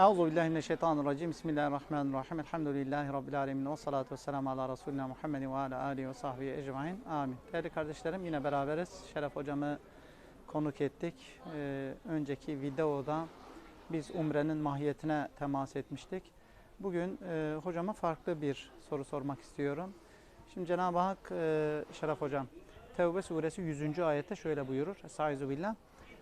Euzu billahi mineşşeytanirracim. Bismillahirrahmanirrahim. Elhamdülillahi rabbil alamin ve salatu vesselamu ala resulina Muhammedin ve ala alihi ve sahbihi ecmaîn. Amin. Değerli kardeşlerim yine beraberiz. Şeref hocamı konuk ettik. Ee, önceki videoda biz umrenin mahiyetine temas etmiştik. Bugün e, hocama farklı bir soru sormak istiyorum. Şimdi Cenab-ı Hak e, Şeref hocam Tevbe suresi 100. ayette şöyle buyurur. Estaizu billah.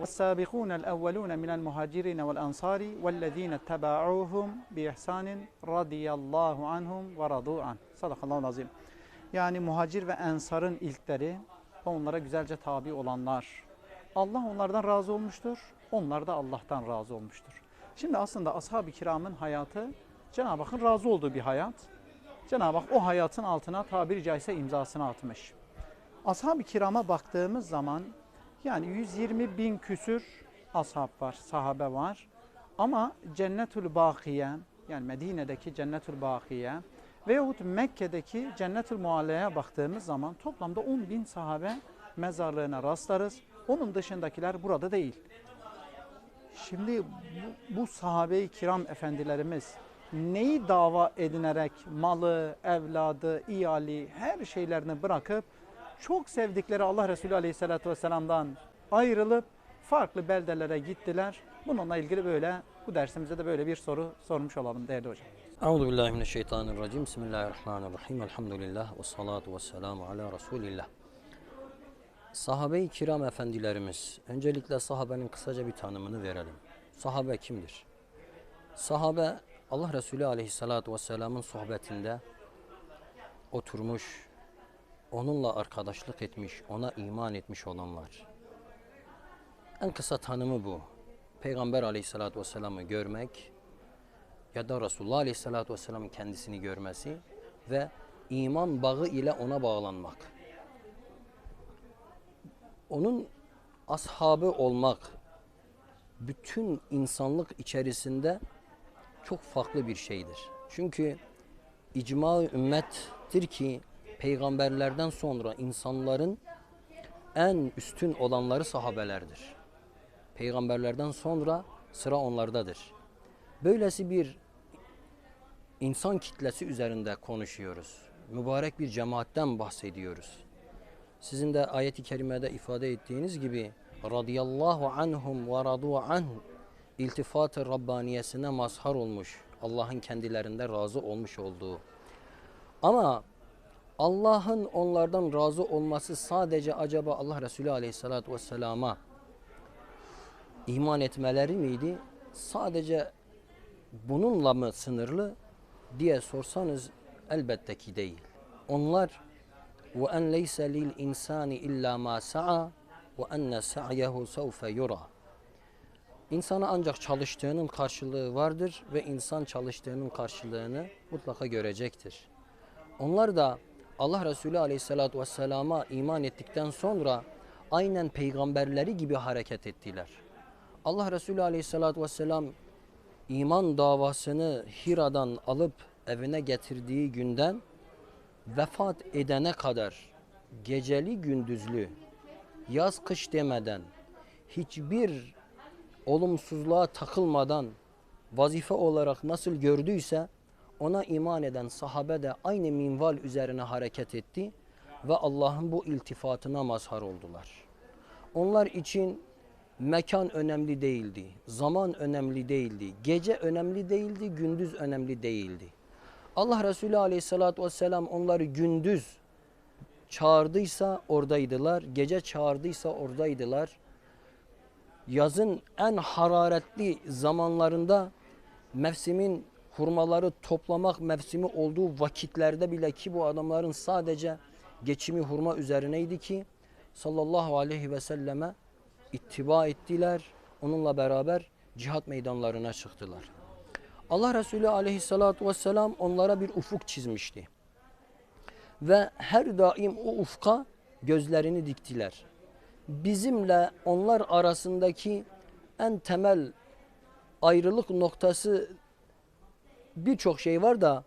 والسابقون الأولون من المهاجرين والأنصار والذين اتبعوهم بإحسان رضي الله عنهم ورضوا عنه. Sadakallahu azim. Yani muhacir ve ensarın ilkleri ve onlara güzelce tabi olanlar. Allah onlardan razı olmuştur. Onlar da Allah'tan razı olmuştur. Şimdi aslında ashab-ı kiramın hayatı Cenab-ı Hakk'ın razı olduğu bir hayat. Cenab-ı Hak o hayatın altına tabiri caizse imzasını atmış. Ashab-ı kirama baktığımız zaman yani 120 bin küsür ashab var, sahabe var. Ama Cennetül Bakiye yani Medine'deki Cennetül Bakiye veyahut Mekke'deki Cennetül Mualle'ye baktığımız zaman toplamda 10 bin sahabe mezarlığına rastlarız. Onun dışındakiler burada değil. Şimdi bu, bu sahabe-i kiram efendilerimiz neyi dava edinerek malı, evladı, iyali her şeylerini bırakıp çok sevdikleri Allah Resulü Aleyhisselatü Vesselam'dan ayrılıp farklı beldelere gittiler. Bununla ilgili böyle bu dersimizde de böyle bir soru sormuş olalım değerli hocam. Euzu billahi mineşşeytanirracim. Bismillahirrahmanirrahim. Elhamdülillah ve salatu ve selamu ala Resulillah. Sahabe-i kiram efendilerimiz, öncelikle sahabenin kısaca bir tanımını verelim. Sahabe kimdir? Sahabe Allah Resulü aleyhissalatu vesselamın sohbetinde oturmuş, onunla arkadaşlık etmiş, ona iman etmiş olanlar. En kısa tanımı bu. Peygamber aleyhissalatu vesselam'ı görmek, ya da Resulullah Aleyhisselatü Vesselam'ın kendisini görmesi ve iman bağı ile ona bağlanmak. Onun ashabı olmak bütün insanlık içerisinde çok farklı bir şeydir. Çünkü icma ümmettir ki peygamberlerden sonra insanların en üstün olanları sahabelerdir. Peygamberlerden sonra sıra onlardadır. Böylesi bir insan kitlesi üzerinde konuşuyoruz. Mübarek bir cemaatten bahsediyoruz. Sizin de ayet-i kerimede ifade ettiğiniz gibi radıyallahu anhum ve radu anh iltifat-ı Rabbaniyesine mazhar olmuş. Allah'ın kendilerinde razı olmuş olduğu. Ama Allah'ın onlardan razı olması sadece acaba Allah Resulü Aleyhisselatü Vesselam'a iman etmeleri miydi? Sadece bununla mı sınırlı diye sorsanız elbette ki değil. Onlar ve en leyse lil insani illa ma sa'a ve enne. İnsana ancak çalıştığının karşılığı vardır ve insan çalıştığının karşılığını mutlaka görecektir. Onlar da Allah Resulü Aleyhisselatü Vesselam'a iman ettikten sonra aynen peygamberleri gibi hareket ettiler. Allah Resulü Aleyhisselatü Vesselam iman davasını Hira'dan alıp evine getirdiği günden vefat edene kadar geceli gündüzlü yaz kış demeden hiçbir olumsuzluğa takılmadan vazife olarak nasıl gördüyse ona iman eden sahabe de aynı minval üzerine hareket etti ve Allah'ın bu iltifatına mazhar oldular. Onlar için mekan önemli değildi, zaman önemli değildi, gece önemli değildi, gündüz önemli değildi. Allah Resulü Aleyhisselatü Vesselam onları gündüz çağırdıysa oradaydılar, gece çağırdıysa oradaydılar. Yazın en hararetli zamanlarında mevsimin hurmaları toplamak mevsimi olduğu vakitlerde bile ki bu adamların sadece geçimi hurma üzerineydi ki sallallahu aleyhi ve selleme ittiba ettiler. Onunla beraber cihat meydanlarına çıktılar. Allah Resulü aleyhissalatu vesselam onlara bir ufuk çizmişti. Ve her daim o ufka gözlerini diktiler. Bizimle onlar arasındaki en temel ayrılık noktası birçok şey var da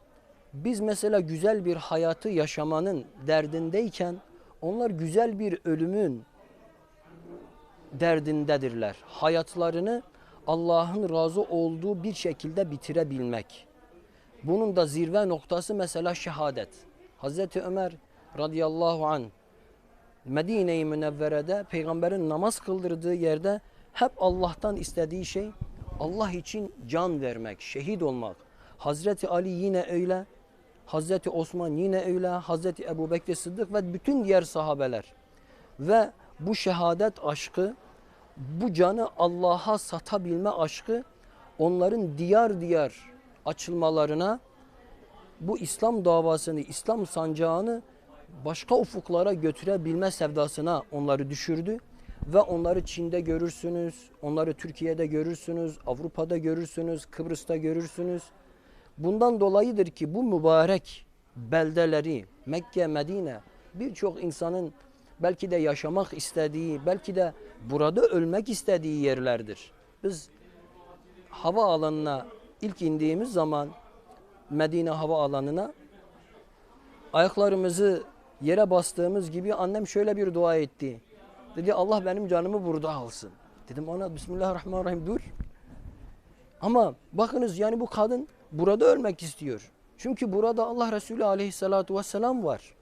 biz mesela güzel bir hayatı yaşamanın derdindeyken onlar güzel bir ölümün derdindedirler. Hayatlarını Allah'ın razı olduğu bir şekilde bitirebilmek. Bunun da zirve noktası mesela şehadet. Hazreti Ömer radıyallahu an Medine-i Münevvere'de peygamberin namaz kıldırdığı yerde hep Allah'tan istediği şey Allah için can vermek, şehit olmak. Hazreti Ali yine öyle. Hazreti Osman yine öyle. Hazreti Ebu Bekir Sıddık ve bütün diğer sahabeler. Ve bu şehadet aşkı, bu canı Allah'a satabilme aşkı onların diyar diyar açılmalarına bu İslam davasını, İslam sancağını başka ufuklara götürebilme sevdasına onları düşürdü. Ve onları Çin'de görürsünüz, onları Türkiye'de görürsünüz, Avrupa'da görürsünüz, Kıbrıs'ta görürsünüz. Bundan dolayıdır ki bu mübarek beldeleri Mekke, Medine birçok insanın belki de yaşamak istediği, belki de burada ölmek istediği yerlerdir. Biz hava alanına ilk indiğimiz zaman Medine hava alanına ayaklarımızı yere bastığımız gibi annem şöyle bir dua etti. Dedi Allah benim canımı burada alsın. Dedim ona Bismillahirrahmanirrahim dur. Ama bakınız yani bu kadın burada ölmek istiyor. Çünkü burada Allah Resulü aleyhissalatu vesselam var.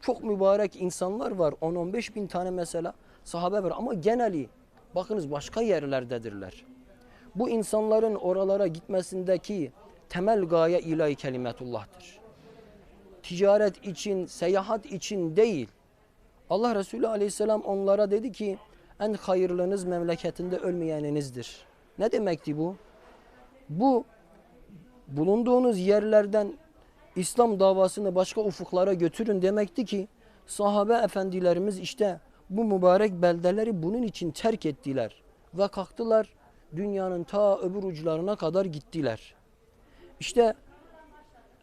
Çok mübarek insanlar var. 10-15 bin tane mesela sahabe var. Ama geneli bakınız başka yerlerdedirler. Bu insanların oralara gitmesindeki temel gaye ilahi kelimetullah'tır. Ticaret için, seyahat için değil. Allah Resulü aleyhisselam onlara dedi ki en hayırlınız memleketinde ölmeyeninizdir. Ne demekti bu? Bu bulunduğunuz yerlerden İslam davasını başka ufuklara götürün demekti ki sahabe efendilerimiz işte bu mübarek beldeleri bunun için terk ettiler ve kalktılar dünyanın ta öbür uçlarına kadar gittiler. İşte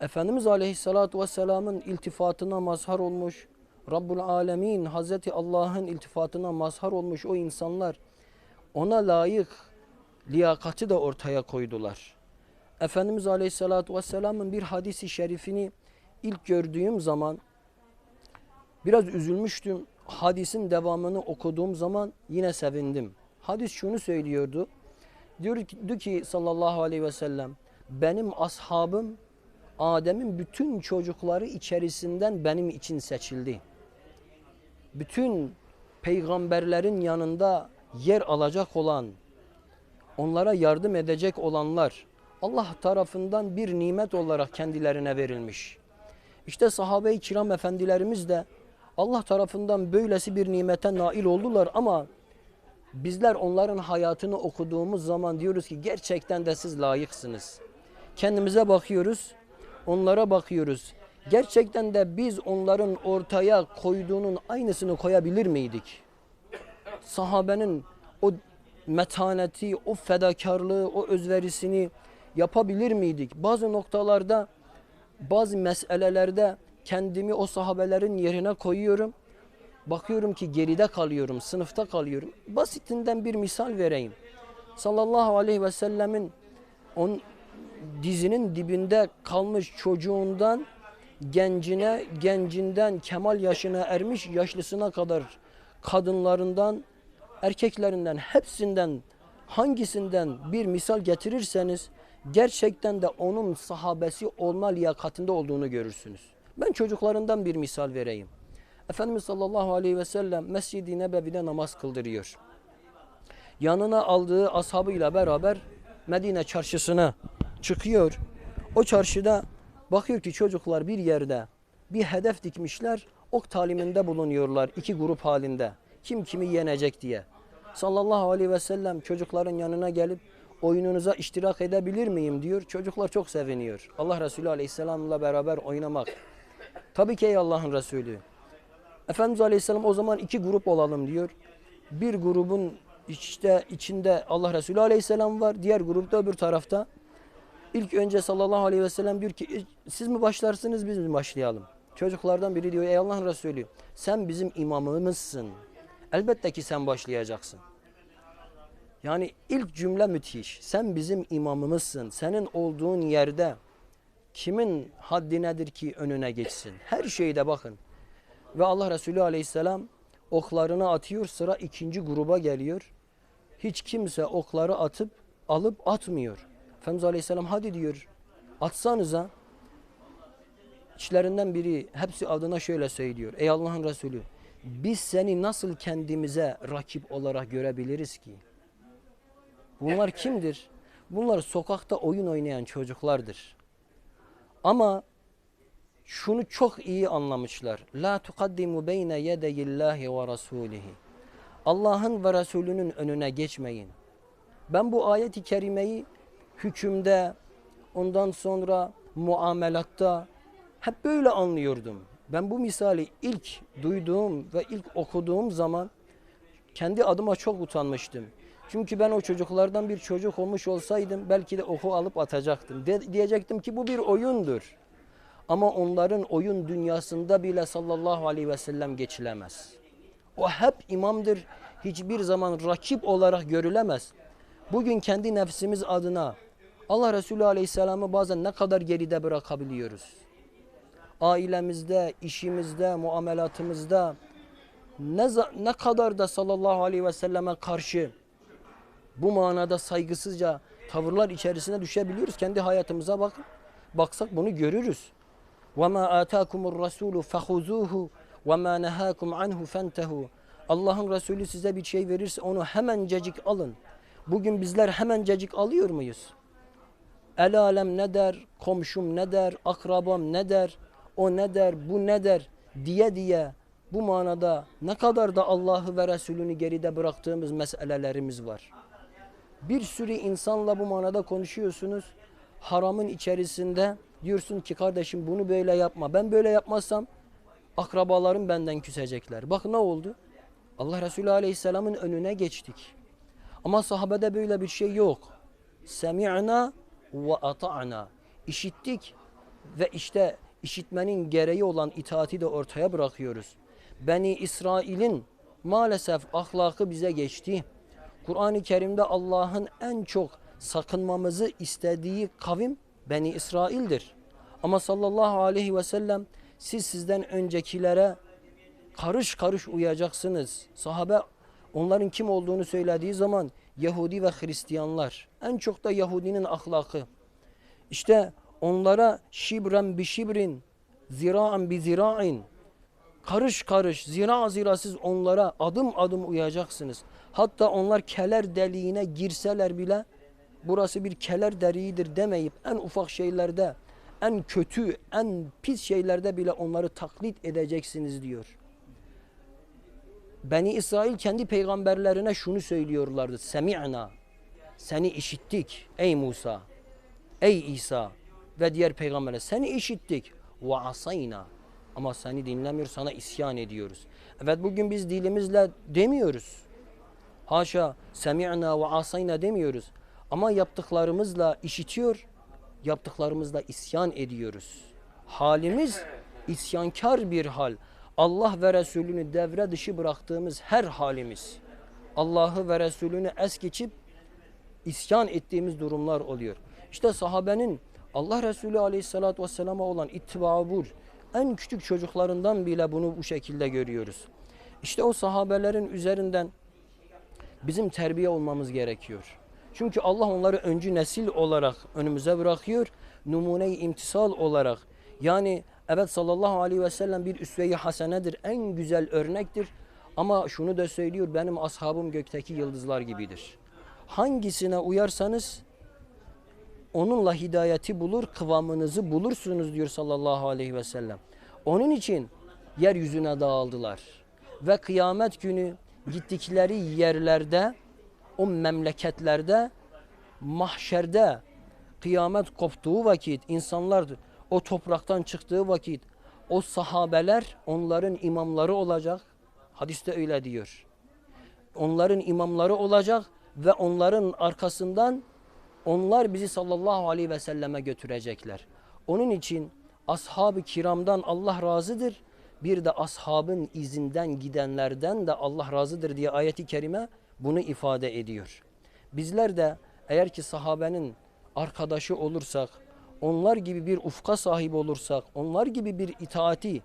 Efendimiz Aleyhisselatü Vesselam'ın iltifatına mazhar olmuş, Rabbul Alemin Hazreti Allah'ın iltifatına mazhar olmuş o insanlar ona layık liyakati de ortaya koydular. Efendimiz Aleyhisselatü Vesselam'ın bir hadisi şerifini ilk gördüğüm zaman biraz üzülmüştüm. Hadisin devamını okuduğum zaman yine sevindim. Hadis şunu söylüyordu. Diyordu ki sallallahu aleyhi ve sellem benim ashabım Adem'in bütün çocukları içerisinden benim için seçildi. Bütün peygamberlerin yanında yer alacak olan, onlara yardım edecek olanlar Allah tarafından bir nimet olarak kendilerine verilmiş. İşte sahabe-i kiram efendilerimiz de Allah tarafından böylesi bir nimete nail oldular ama bizler onların hayatını okuduğumuz zaman diyoruz ki gerçekten de siz layıksınız. Kendimize bakıyoruz, onlara bakıyoruz. Gerçekten de biz onların ortaya koyduğunun aynısını koyabilir miydik? Sahabenin o metaneti, o fedakarlığı, o özverisini yapabilir miydik? Bazı noktalarda, bazı meselelerde kendimi o sahabelerin yerine koyuyorum. Bakıyorum ki geride kalıyorum, sınıfta kalıyorum. Basitinden bir misal vereyim. Sallallahu aleyhi ve sellemin on, dizinin dibinde kalmış çocuğundan gencine, gencinden kemal yaşına ermiş yaşlısına kadar kadınlarından, erkeklerinden hepsinden hangisinden bir misal getirirseniz gerçekten de onun sahabesi olma liyakatinde olduğunu görürsünüz. Ben çocuklarından bir misal vereyim. Efendimiz sallallahu aleyhi ve sellem Mescid-i Nebevi'de namaz kıldırıyor. Yanına aldığı ashabıyla beraber Medine çarşısına çıkıyor. O çarşıda bakıyor ki çocuklar bir yerde bir hedef dikmişler. Ok taliminde bulunuyorlar iki grup halinde. Kim kimi yenecek diye. Sallallahu aleyhi ve sellem çocukların yanına gelip oyununuza iştirak edebilir miyim diyor. Çocuklar çok seviniyor. Allah Resulü aleyhisselamla beraber oynamak. Tabii ki ey Allah'ın Resulü. Efendimiz aleyhisselam o zaman iki grup olalım diyor. Bir grubun işte içinde Allah Resulü aleyhisselam var. Diğer grupta öbür tarafta. İlk önce sallallahu aleyhi ve sellem diyor ki "E, siz mi başlarsınız biz mi başlayalım? Çocuklardan biri diyor ey Allah'ın Resulü sen bizim imamımızsın. Elbette ki sen başlayacaksın. Yani ilk cümle müthiş. Sen bizim imamımızsın. Senin olduğun yerde kimin haddi nedir ki önüne geçsin? Her şeyde bakın. Ve Allah Resulü aleyhisselam oklarını atıyor sıra ikinci gruba geliyor. Hiç kimse okları atıp alıp atmıyor. Efendimiz Aleyhisselam hadi diyor atsanıza. İçlerinden biri hepsi adına şöyle söylüyor. Ey Allah'ın Resulü biz seni nasıl kendimize rakip olarak görebiliriz ki? Bunlar kimdir? Bunlar sokakta oyun oynayan çocuklardır. Ama şunu çok iyi anlamışlar. La tukaddimu beyne yedeyillahi ve rasulihi. Allah'ın ve Resulünün önüne geçmeyin. Ben bu ayet-i kerimeyi hükümde, ondan sonra muamelatta hep böyle anlıyordum. Ben bu misali ilk duyduğum ve ilk okuduğum zaman kendi adıma çok utanmıştım. Çünkü ben o çocuklardan bir çocuk olmuş olsaydım belki de oku alıp atacaktım. De- diyecektim ki bu bir oyundur. Ama onların oyun dünyasında bile sallallahu aleyhi ve sellem geçilemez. O hep imamdır. Hiçbir zaman rakip olarak görülemez. Bugün kendi nefsimiz adına Allah Resulü aleyhisselamı bazen ne kadar geride bırakabiliyoruz. Ailemizde, işimizde, muamelatımızda ne, ne kadar da sallallahu aleyhi ve selleme karşı bu manada saygısızca tavırlar içerisine düşebiliyoruz. Kendi hayatımıza bakın. Baksak bunu görürüz. وَمَا آتَاكُمُ الرَّسُولُ فَخُذُوهُ وَمَا نَهَاكُمْ عَنْهُ فَانْتَهُ Allah'ın Resulü size bir şey verirse onu hemencecik alın. Bugün bizler hemencecik alıyor muyuz? El alem ne der, komşum ne der, akrabam ne der, o ne der, bu ne der diye diye bu manada ne kadar da Allah'ı ve Resulünü geride bıraktığımız meselelerimiz var. Bir sürü insanla bu manada konuşuyorsunuz. Haramın içerisinde diyorsun ki kardeşim bunu böyle yapma. Ben böyle yapmazsam akrabalarım benden küsecekler. Bak ne oldu? Allah Resulü Aleyhisselam'ın önüne geçtik. Ama sahabede böyle bir şey yok. Semi'na ve ata'na. İşittik ve işte işitmenin gereği olan itaati de ortaya bırakıyoruz. Beni İsrail'in maalesef ahlakı bize geçti. Kur'an-ı Kerim'de Allah'ın en çok sakınmamızı istediği kavim Beni İsrail'dir. Ama sallallahu aleyhi ve sellem siz sizden öncekilere karış karış uyacaksınız. Sahabe onların kim olduğunu söylediği zaman Yahudi ve Hristiyanlar. En çok da Yahudinin ahlakı. İşte onlara şibren bi şibrin, ziraan bi zirain. Karış karış, zira zira siz onlara adım adım uyacaksınız. Hatta onlar keler deliğine girseler bile burası bir keler deliğidir demeyip en ufak şeylerde, en kötü, en pis şeylerde bile onları taklit edeceksiniz diyor. Beni İsrail kendi peygamberlerine şunu söylüyorlardı. Semi'na. Seni işittik ey Musa. Ey İsa ve diğer peygamberler seni işittik ve asayna. Ama seni dinlemiyor sana isyan ediyoruz. Evet bugün biz dilimizle demiyoruz. Haşa semi'na ve asayna demiyoruz. Ama yaptıklarımızla işitiyor, yaptıklarımızla isyan ediyoruz. Halimiz isyankar bir hal. Allah ve Resulünü devre dışı bıraktığımız her halimiz. Allah'ı ve Resulünü es geçip isyan ettiğimiz durumlar oluyor. İşte sahabenin Allah Resulü Aleyhisselatü Vesselam'a olan ittibaı bu. En küçük çocuklarından bile bunu bu şekilde görüyoruz. İşte o sahabelerin üzerinden bizim terbiye olmamız gerekiyor. Çünkü Allah onları öncü nesil olarak önümüze bırakıyor. Numune-i imtisal olarak. Yani evet sallallahu aleyhi ve sellem bir üsve-i hasenedir. En güzel örnektir. Ama şunu da söylüyor benim ashabım gökteki yıldızlar gibidir. Hangisine uyarsanız onunla hidayeti bulur, kıvamınızı bulursunuz diyor sallallahu aleyhi ve sellem. Onun için yeryüzüne dağıldılar. Ve kıyamet günü gittikleri yerlerde, o memleketlerde, mahşerde kıyamet koptuğu vakit, insanlar o topraktan çıktığı vakit, o sahabeler onların imamları olacak. Hadiste öyle diyor. Onların imamları olacak ve onların arkasından onlar bizi sallallahu aleyhi ve selleme götürecekler. Onun için ashab-ı kiramdan Allah razıdır. Bir de ashabın izinden gidenlerden de Allah razıdır diye ayeti kerime bunu ifade ediyor. Bizler de eğer ki sahabenin arkadaşı olursak, onlar gibi bir ufka sahip olursak, onlar gibi bir itaati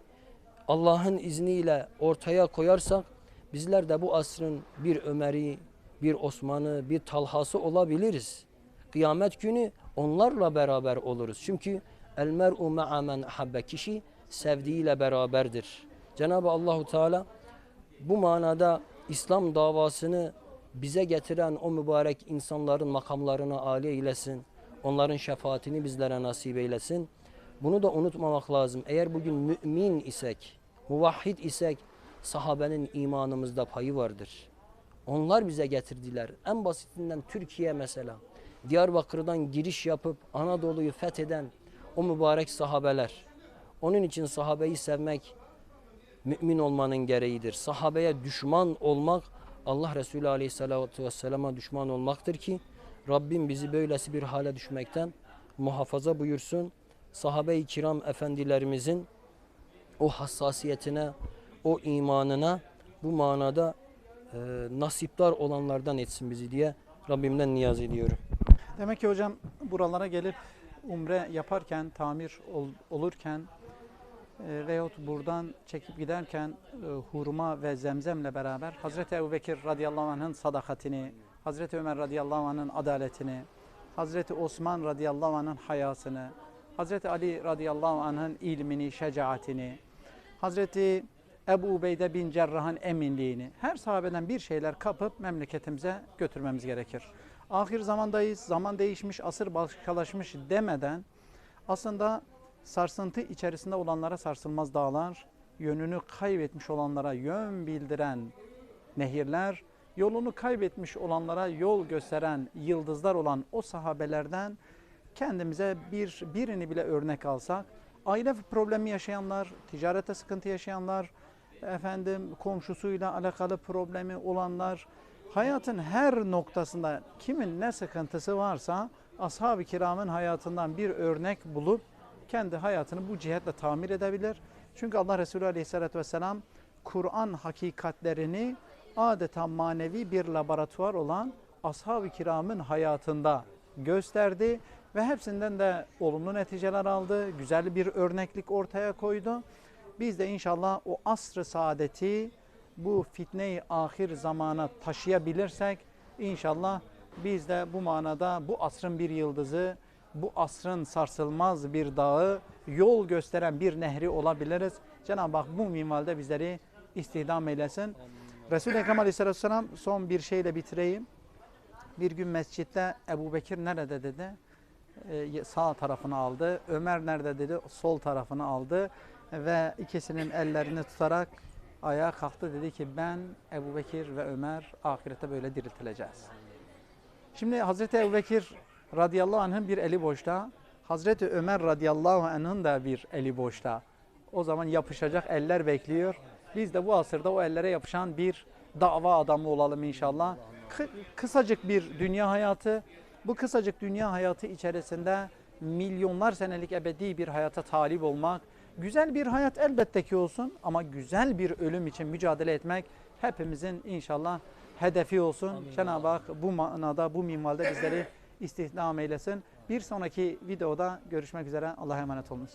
Allah'ın izniyle ortaya koyarsak, bizler de bu asrın bir Ömer'i, bir Osman'ı, bir Talha'sı olabiliriz. Kıyamet günü onlarla beraber oluruz. Çünkü el mer'u ma'a men kişi sevdiğiyle beraberdir. Cenab-ı Allahu Teala bu manada İslam davasını bize getiren o mübarek insanların makamlarına âli eylesin. Onların şefaatini bizlere nasip eylesin. Bunu da unutmamak lazım. Eğer bugün mümin isek, muvahhid isek sahabenin imanımızda payı vardır. Onlar bize getirdiler. En basitinden Türkiye mesela. Diyarbakır'dan giriş yapıp Anadolu'yu fetheden o mübarek sahabeler. Onun için sahabeyi sevmek mümin olmanın gereğidir. Sahabeye düşman olmak Allah Resulü Aleyhisselatü Vesselam'a düşman olmaktır ki Rabbim bizi böylesi bir hale düşmekten muhafaza buyursun. Sahabe-i kiram efendilerimizin o hassasiyetine, o imanına bu manada e, nasiptar olanlardan etsin bizi diye Rabbimden niyaz ediyorum. Demek ki hocam buralara gelip umre yaparken, tamir ol- olurken e, veyahut buradan çekip giderken e, hurma ve zemzemle beraber Hazreti Ebu Bekir radıyallahu anh'ın sadakatini, Hazreti Ömer radıyallahu anh'ın adaletini, Hazreti Osman radıyallahu anh'ın hayasını, Hazreti Ali radıyallahu anh'ın ilmini, şecaatini, Hazreti Ebu Ubeyde bin Cerrah'ın eminliğini, her sahabeden bir şeyler kapıp memleketimize götürmemiz gerekir. Ahir zamandayız, zaman değişmiş, asır başkalaşmış demeden aslında sarsıntı içerisinde olanlara sarsılmaz dağlar, yönünü kaybetmiş olanlara yön bildiren nehirler, yolunu kaybetmiş olanlara yol gösteren yıldızlar olan o sahabelerden kendimize bir birini bile örnek alsak, aile problemi yaşayanlar, ticarette sıkıntı yaşayanlar, efendim komşusuyla alakalı problemi olanlar, hayatın her noktasında kimin ne sıkıntısı varsa ashab-ı kiramın hayatından bir örnek bulup kendi hayatını bu cihetle tamir edebilir. Çünkü Allah Resulü Aleyhisselatü Vesselam Kur'an hakikatlerini adeta manevi bir laboratuvar olan ashab-ı kiramın hayatında gösterdi ve hepsinden de olumlu neticeler aldı. Güzel bir örneklik ortaya koydu. Biz de inşallah o asr-ı saadeti bu fitne-i ahir zamana taşıyabilirsek inşallah biz de bu manada bu asrın bir yıldızı, bu asrın sarsılmaz bir dağı, yol gösteren bir nehri olabiliriz. Cenab-ı Hak bu minvalde bizleri istihdam eylesin. Resul-i Ekrem Aleyhisselatü Vesselam son bir şeyle bitireyim. Bir gün mescitte Ebu Bekir nerede dedi? Ee, sağ tarafını aldı. Ömer nerede dedi? Sol tarafını aldı. Ve ikisinin ellerini tutarak ayağa kalktı. Dedi ki ben Ebu Bekir ve Ömer ahirette böyle diriltileceğiz. Şimdi Hazreti Ebu Bekir radıyallahu anh'ın bir eli boşta. Hazreti Ömer radıyallahu anh'ın da bir eli boşta. O zaman yapışacak eller bekliyor. Biz de bu asırda o ellere yapışan bir dava adamı olalım inşallah. Kı- kısacık bir dünya hayatı. Bu kısacık dünya hayatı içerisinde milyonlar senelik ebedi bir hayata talip olmak, güzel bir hayat elbette ki olsun ama güzel bir ölüm için mücadele etmek hepimizin inşallah hedefi olsun. Cenab-ı Hak bu manada, bu minvalde bizleri istihdam eylesin. Bir sonraki videoda görüşmek üzere. Allah'a emanet olunuz.